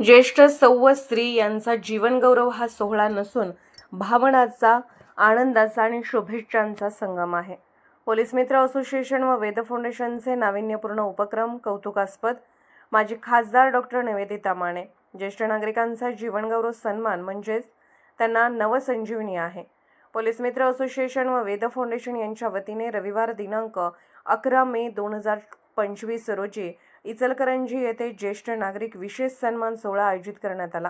ज्येष्ठ सौव स्त्री यांचा जीवनगौरव हा सोहळा नसून भावनाचा आनंदाचा आणि शुभेच्छांचा संगम आहे. पोलीस मित्र असोसिएशन व वेद फाउंडेशनचे नाविन्यपूर्ण उपक्रम कौतुकास्पद माजी खासदार डॉक्टर निवेदिता माने. ज्येष्ठ नागरिकांचा जीवनगौरव सन्मान म्हणजेच त्यांना नवसंजीवनी आहे. पोलीस मित्र असोसिएशन व वेद फाउंडेशन यांच्या वतीने रविवार दिनांक अकरा मे दोन हजार पंचवीस रोजी इचलकरंजी येथे ज्येष्ठ नागरिक विशेष सन्मान सोहळा आयोजित करण्यात आला.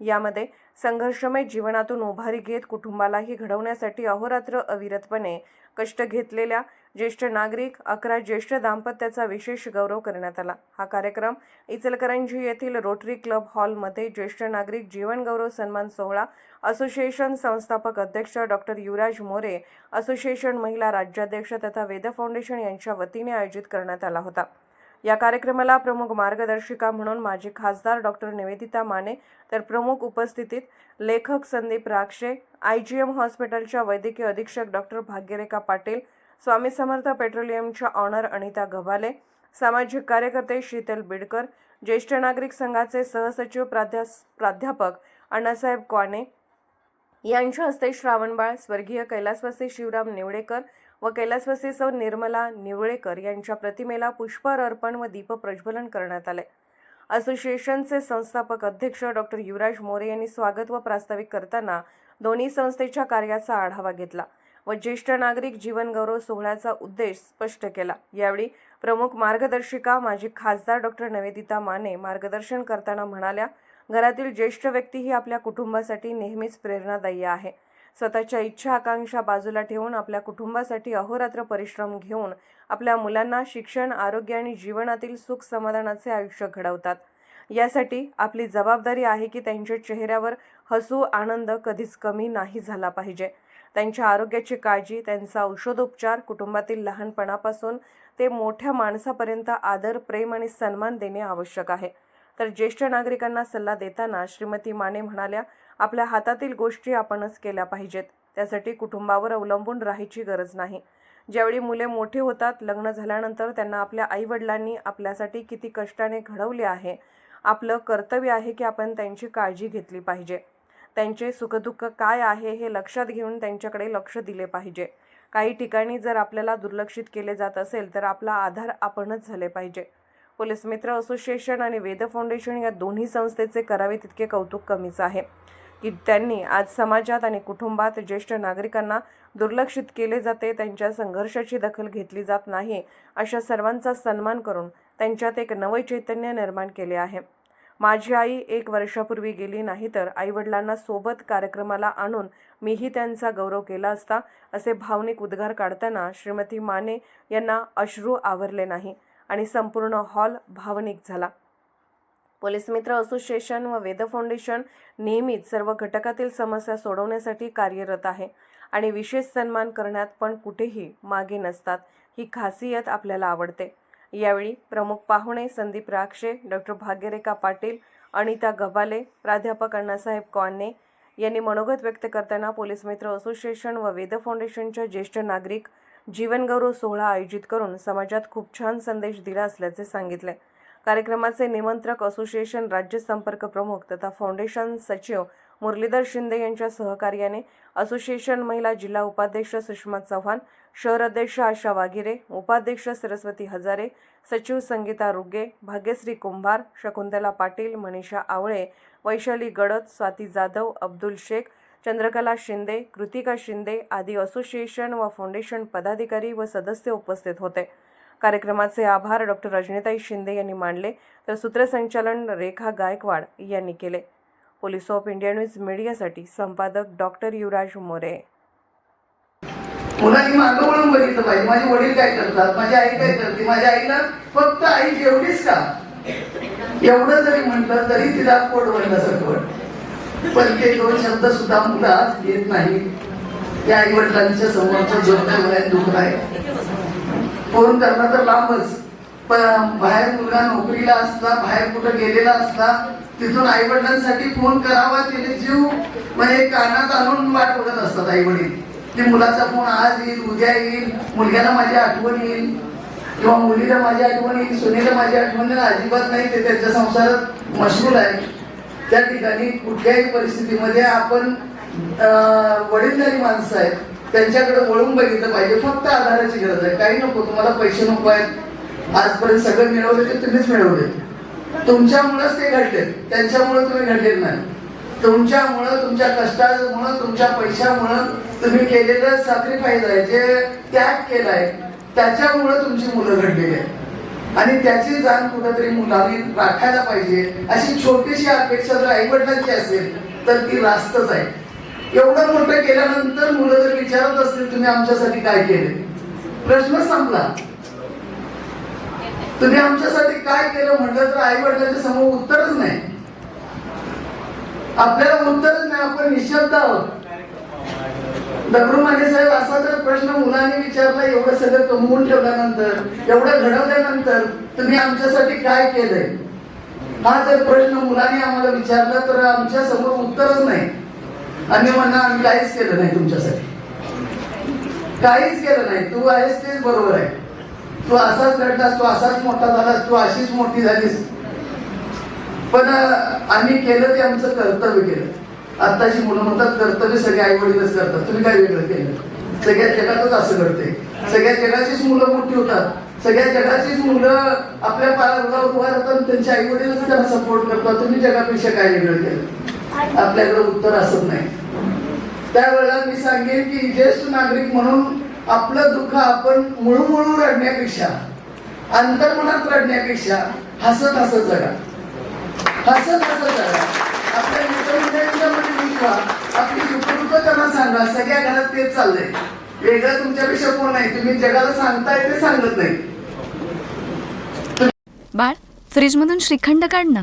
यामध्ये संघर्षमय जीवनातून उभारी घेत कुटुंबालाही घडवण्यासाठी अहोरात्र अविरतपणे कष्ट घेतलेल्या ज्येष्ठ नागरिक अकरा ज्येष्ठ दाम्पत्याचा विशेष गौरव करण्यात आला. हा कार्यक्रम इचलकरंजी येथील रोटरी क्लब हॉलमध्ये ज्येष्ठ नागरिक जीवन गौरव सन्मान सोहळा असोसिएशन संस्थापक अध्यक्ष डॉक्टर युवराज मोरे असोसिएशन महिला राज्याध्यक्ष तथा वेद फाउंडेशन यांच्या वतीने आयोजित करण्यात आला होता. या कार्यक्रमाला प्रमुख मार्गदर्शिका म्हणून माजी खासदार डॉक्टर निवेदिता माने तर प्रमुख उपस्थितीत लेखक Sandeep Rakshe I G M हॉस्पिटलच्या वैद्यकीय अधीक्षक डॉक्टर भाग्यरेखा पाटील स्वामी समर्थ पेट्रोलियमच्या ऑनर अनिता गभाले सामाजिक कार्यकर्ते शीतल बिडकर ज्येष्ठ नागरिक संघाचे सहसचिव प्राध्यास प्राध्यापक अण्णासाहेब क्वाने यांच्या हस्ते श्रावणबाळ स्वर्गीय कैलासवासी शिवराम निवडेकर व कैलासवासी सौ निर्मला निवळेकर यांच्या प्रतिमेला पुष्पहार अर्पण व दीप प्रज्वलन करण्यात आले. असोसिएशनचे संस्थापक अध्यक्ष डॉक्टर युवराज मोरे यांनी स्वागत व प्रास्ताविक करताना दोन्ही संस्थेच्या कार्याचा आढावा घेतला व ज्येष्ठ नागरिक जीवनगौरव सोहळ्याचा उद्देश स्पष्ट केला. यावेळी प्रमुख मार्गदर्शिका माजी खासदार डॉक्टर नवेदिता माने मार्गदर्शन करताना म्हणाल्या घरातील ज्येष्ठ व्यक्ती ही आपल्या कुटुंबासाठी नेहमीच प्रेरणादायी आहे. स्वतःच्या इच्छा आकांक्षा बाजूला ठेवून आपल्या कुटुंबासाठी अहोरात्र परिश्रम घेऊन आपल्या मुलांना शिक्षण आरोग्य आणि जीवनातील सुख समाधानाचे आयुष्य घडवतात. यासाठी आपली जबाबदारी आहे की त्यांच्या चेहऱ्यावर हसू आनंद कधीच कमी नाही झाला पाहिजे. त्यांच्या आरोग्याची काळजी त्यांचा औषधोपचार कुटुंबातील लहानपणापासून ते मोठ्या माणसापर्यंत आदर प्रेम आणि सन्मान देणे आवश्यक आहे. तर ज्येष्ठ नागरिकांना सल्ला देताना श्रीमती माने म्हणाल्या आपल्या हातातील गोष्टी आपणच केल्या पाहिजेत. त्यासाठी कुटुंबावर अवलंबून राहायची गरज नाही. ज्यावेळी मुले मोठी होतात लग्न झाल्यानंतर त्यांना आपल्या आईवडिलांनी आपल्यासाठी किती कष्टाने घडवले आहे आपलं कर्तव्य आहे की आपण त्यांची काळजी घेतली पाहिजे. त्यांचे सुखदुःख काय आहे हे लक्षात घेऊन त्यांच्याकडे लक्ष दिले पाहिजे. काही ठिकाणी जर आपल्याला दुर्लक्षित केले जात असेल तर आपला आधार आपणच झाले पाहिजे. पोलीस मित्र असोसिएशन आणि वेद फाउंडेशन या दोन्ही संस्थेचे करावे तितके कौतुक कमीच आहे. की त्यांनी आज समाजात आणि कुटुंबात ज्येष्ठ नागरिकांना दुर्लक्षित केले जाते त्यांच्या संघर्षाची दखल घेतली जात नाही अशा सर्वांचा सन्मान करून त्यांच्यात एक नवे चैतन्य निर्माण केले आहे. माझी आई एक वर्षापूर्वी गेली नाही तर आईवडिलांना सोबत कार्यक्रमाला आणून मीही त्यांचा गौरव केला असता असे भावनिक उद्गार काढताना श्रीमती माने यांना अश्रू आवरले नाही आणि संपूर्ण हॉल भावनिक झाला. पोलीस मित्र असोसिएशन व वेद फाउंडेशन नेहमीच सर्व घटकातील समस्या सोडवण्यासाठी कार्यरत आहे आणि विशेष सन्मान करण्यात पण कुठेही मागे नसतात. ही खासियत आपल्याला आवडते. यावेळी प्रमुख पाहुणे संदीप राक्षे डॉक्टर भाग्यरेखा पाटील अनिता गबाले प्राध्यापक अण्णासाहेब कॉन्ने यांनी मनोगत व्यक्त करताना पोलीस मित्र असोसिएशन व वेद फाउंडेशनच्या ज्येष्ठ नागरिक जीवनगौरव सोहळा आयोजित करून समाजात खूप छान संदेश दिला असल्याचे सांगितले. कार्यक्रमाचे निमंत्रक असोसिएशन राज्य संपर्क प्रमुख तथा फाउंडेशन सचिव मुरलीधर शिंदे यांच्या सहकार्याने असोसिएशन महिला जिल्हा उपाध्यक्ष सुषमा चव्हाण शहर अध्यक्ष आशा वागिरे उपाध्यक्ष सरस्वती हजारे सचिव संगीता रुगे भाग्यश्री कुंभार शकुंतला पाटील मनीषा आवळे वैशाली गडद स्वाती जाधव अब्दुल शेख चंद्रकला शिंदे कृतिका शिंदे आदी असोसिएशन व फाउंडेशन पदाधिकारी व सदस्य उपस्थित होते. कार्यक्रमाचे आभार डॉक्टर रजनीताई शिंदे यांनी मानले तर सूत्रसंचालन रेखा गायकवाड यांनी केले. पोलीस ऑफ इंडिया न्यूज मीडियासाठी संपादक डॉक्टर युवराज मोरे. मुलांनी मागं वळून बघितलं पाहिजे. माझे वडील काय करतात? माझी आई काय करते? माझ्या आईला फक्त आई जेवढीच का? एवढं जरी म्हटलं तरी तिला पोट भरल्यासारखं वाटतं. पण ते दोन शब्द सुद्धा मुलं आज येत नाही त्या आई वडिलांच्या समोरचं दुर्दैव दुःख आहे फोन करणं तर लांबच. पण बाहेर मुलगा नोकरीला असता बाहेर कुठं गेलेला असता तिथून आई वडिलांसाठी फोन करावा तिने जीव म्हणजे कानात आणून वाट बघत असतात आई वडील. की मुलाचा फोन आज येईल उद्या येईल मुलग्याला माझी आठवण येईल किंवा मुलीला माझी आठवण येईल सुनेला माझी आठवण येईल अजिबात नाही ते त्यांच्या संसारात मशगूल आहे. त्या ठिकाणी कुठल्याही परिस्थितीमध्ये आपण वडीलधारी माणसं आहेत. त्यांच्याकडे वळून बघितलं पाहिजे. फक्त आधाराची गरज आहे. काही नको तुम्हाला पैसे नको आहेत. आजपर्यंत सगळं मिळवले ते तुम्हीच मिळवले. तुमच्यामुळेच ते घडले. त्यांच्यामुळे तुम्ही घडले नाही. तुमच्यामुळं तुमच्या कष्टामुळं तुमच्या पैशामुळं तुम्ही केलेलं सॅक्रिफाईस आहे. जे त्याग केलाय त्याच्यामुळं तुमची मुलं घडलेली आहे आणि त्याची जाण कुठेतरी मुलांनी राखायला पाहिजे. अशी छोटीशी अपेक्षा जर आईवडिलांची असेल तर ती रास्तच आहे. एवढं मोठं केल्यानंतर मुलं जर विचारत असतील तुम्ही आमच्यासाठी काय केले? प्रश्न संपला. तुम्ही आमच्यासाठी काय केलं? म्हटलं तर आई वडिलांच्या समोर उत्तरच नाही. आपल्याला उत्तरच नाही आपण निशब्द आहोत. दगडू माने साहेब असा जर प्रश्न मुलांनी विचारला एवढं सगळं कमवून ठेवल्यानंतर एवढं घडवल्यानंतर तुम्ही आमच्यासाठी काय केलंय? हा जर प्रश्न मुलांनी आम्हाला विचारला तर आमच्यासमोर उत्तरच नाही. आणि म्हणणार आम्ही काहीच केलं नाही तुमच्यासाठी. काहीच केलं नाही. तू आहेस तेच बरोबर आहे. तू असाच घडलास तू असाच मोठा झालास तू अशीच मोठी झालीस. पण आम्ही केलं ते आमचं कर्तव्य केलं. आत्ताची मुलं म्हणतात कर्तव्य सगळे आई वडीलच करतात. तुम्ही काय वेगळं केलं? सगळ्या जगातच असं घडते सगळ्या जगाचीच मुलं मोठी होतात. सगळ्या जगाचीच मुलं आपल्या पायावर उभा राहतात आणि त्यांचे आई वडीलच त्यांना सपोर्ट करतात. तुम्ही जगापेक्षा काय वेगळं केलं? आपल्याकडे उत्तर असत नाही. त्यावेळेला मी सांगेन की ज्येष्ठ नागरिक म्हणून आपलं दुःख आपण मुळूमुळू रडण्यापेक्षा अंतर्मनात रडण्यापेक्षा हसत हसत जगा. हसत हसत जगा. आपल्या मित्रमंडळींच्यामध्ये विश्वा आपली सुखदुःख त्यांना सांगा. सगळ्या घरात तेच चाललंय. वेगळं तुमच्यापेक्षा कोण नाही? तुम्ही जगाला सांगताय ते सांगत नाही. बाळ फ्रीजमधून श्रीखंड काढ ना.